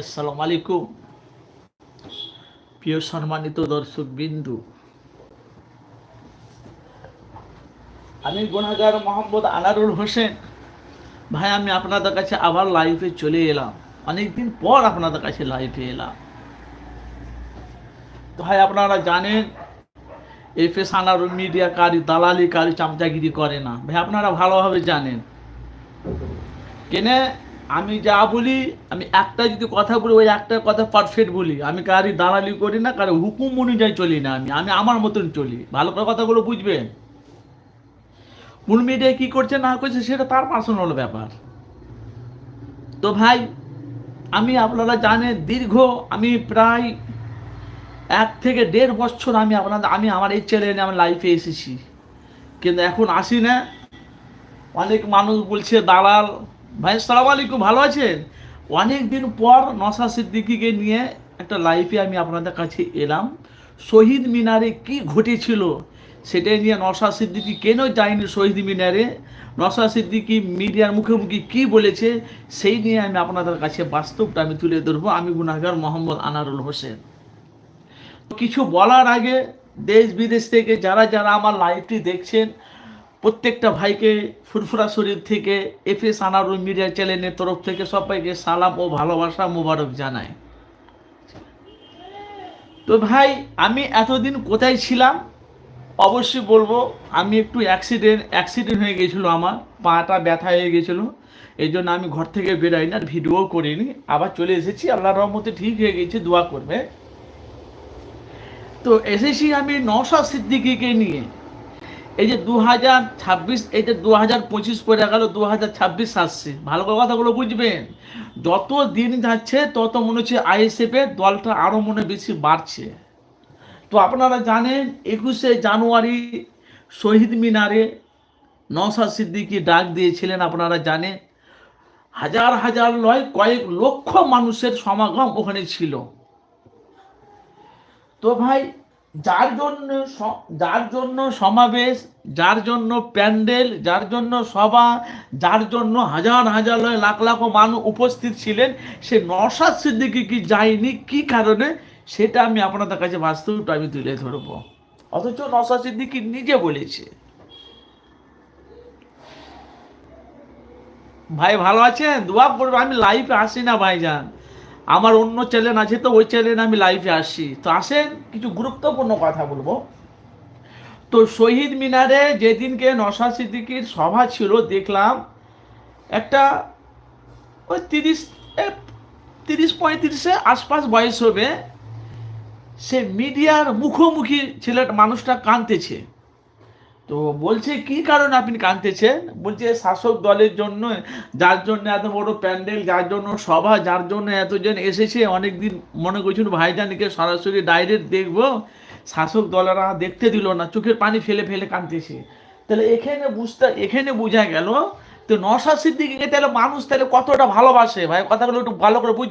আসসালামু আলাইকুম প্রিয় সম্মানিত দর্শক বিন্দু আমি গুণাগার মোহাম্মদ আনারুল হোসেন। ভাই, আমি আপনাদের কাছে আবার লাইফে চলে এলাম। অনেকদিন পর আপনাদের কাছে লাইফে এলাম। তো ভাই, আপনারা জানেন, এফএস আনারুল মিডিয়া কারি দালালি, কারি চামচাগিরি করে না। ভাই, আপনারা ভালোভাবে জানেন। কেনে আমি যা বলি, আমি একটা যদি কথা বলি, ওই একটা কথা পারফেক্ট বলি। আমি কারি দালালি করি না কারও হুকুম অনুযায়ী চলি না আমি। আমি আমার মতন চলি। ভালো করে কথাগুলো বুঝবেন? কোন মিডিয়ায় কী করছে, না করছে, সেটা তার পার্সোনাল ব্যাপার। তো ভাই, আমি আপনারা জানেন, দীর্ঘ, আমি প্রায় এক থেকে দেড় বছর আমি আপনাদের, আমি আমার এই চ্যানেলে আমার লাইফে এসেছি। কিন্তু এখন আসি না। অনেক মানুষ বলছে, দালাল ভাই সালাম আলাইকুম, ভালো আছেন? অনেক দিন পর নসা সিদ্দিকিকে নিয়ে একটা লাইফে আমি আপনাদের কাছে এলাম। শহীদ মিনারে কি ঘটেছিল সেটাই নিয়ে নসা সিদ্দিকি কেন যায়নি শহীদ মিনারে? নসা সিদ্দিকি মিডিয়ার মুখোমুখি কি বলেছে সেই নিয়ে আমি আপনাদের কাছে বাস্তবটা আমি তুলে ধরবো। আমি গুনাগার মোহাম্মদ আনারুল হোসেন। কিছু বলার আগে দেশ বিদেশ থেকে যারা যারা আমার লাইভটি দেখছেন প্রত্যেকটা ভাইকে ফুরফুরা শরীর থেকে এফ এস আনারুল মিডিয়া চ্যানেলের তরফ থেকে সবাইকে সালাম ও ভালোবাসা মোবারক জানাই। তো ভাই, আমি এতদিন কোথায় ছিলাম? অবশ্যই বলব, আমি একটু অ্যাক্সিডেন্ট অ্যাক্সিডেন্ট হয়ে গেছিল আমার, পাটা ব্যথা হয়ে গেছিল এই জন্য আমি ঘর থেকে বেরোই না ভিডিও করিনি। আবার চলে এসেছি, আল্লাহর রহমতে ঠিক হয়ে গেছে, দোয়া করবে। তো এসেছি আমি নশা সিদ্দিকিকে নিয়ে। এই যে দু হাজার ছাব্বিশ, এই যে দু হাজার পঁচিশ পরে গেল দু হাজার ছাব্বিশ আসছে। ভালো করে কথাগুলো বুঝবেন। যত দিন যাচ্ছে, তত মনে হচ্ছে আইএসএফের দলটা আরও মনে বেশি বাড়ছে। তো আপনারা জানেন, একুশে জানুয়ারি শহীদ মিনারে নওশাদ সিদ্দিকি ডাক দিয়েছিলেন, আপনারা জানেন। হাজার হাজার নয় কয়েক লক্ষ মানুষের সমাগম ওখানে ছিল। তো ভাই যার জন্য যার জন্য সমাবেশ, যার জন্য প্যান্ডেল, যার জন্য সভা, যার জন্য হাজার হাজার লাখ লাখ মানুষ উপস্থিত ছিলেন, সে নসাদ সিদ্দিকি কি যায়নি, কি কারণে, সেটা আমি আপনাদের কাছে বাস্তবটা আমি তুলে ধরবো। অথচ নসাদ সিদ্দিকি নিজে বলেছে। ভাই ভালো আছেন? দোয়া করব আমি লাইভে আসি না, ভাইজান। আমার অন্য চ্যানেল আছে, তো ওই চ্যানেলে আমি লাইভে আসি। তো আসেন, কিছু গুরুত্বপূর্ণ কথা বলব। তো শহীদ মিনারে যেদিনকে নশা সিদ্দিকির সভা ছিল, দেখলাম একটা ওই তিরিশ তিরিশ পঁয়ত্রিশে আশপাশ বয়স হবে, সে মিডিয়ার মুখোমুখি ছেলেটা, মানুষটা কাঁদতেছে। তো বলছে, কি কারণে আপনি কাঁদতেছেন? বলছে, শাসক দলের জন্য, যার জন্য এত বড় প্যান্ডেল, যার জন্য সভা, যার জন্য এতজন এসেছে, অনেকদিন মনে করছিল ভাইজানকে সরাসরি ডাইরেক্ট দেখব। শাসক দলেরা দেখতে দিল না, চোখের পানি ফেলে ফেলে কাঁদতেছে। তাহলে এখানে বুঝতে, এখানে বোঝা গেল, তো নশা সিদ্দিকিকে তাহলে মানুষ তাহলে কতটা ভালোবাসে? ভাই, কথাগুলো একটু ভালো করে বুঝ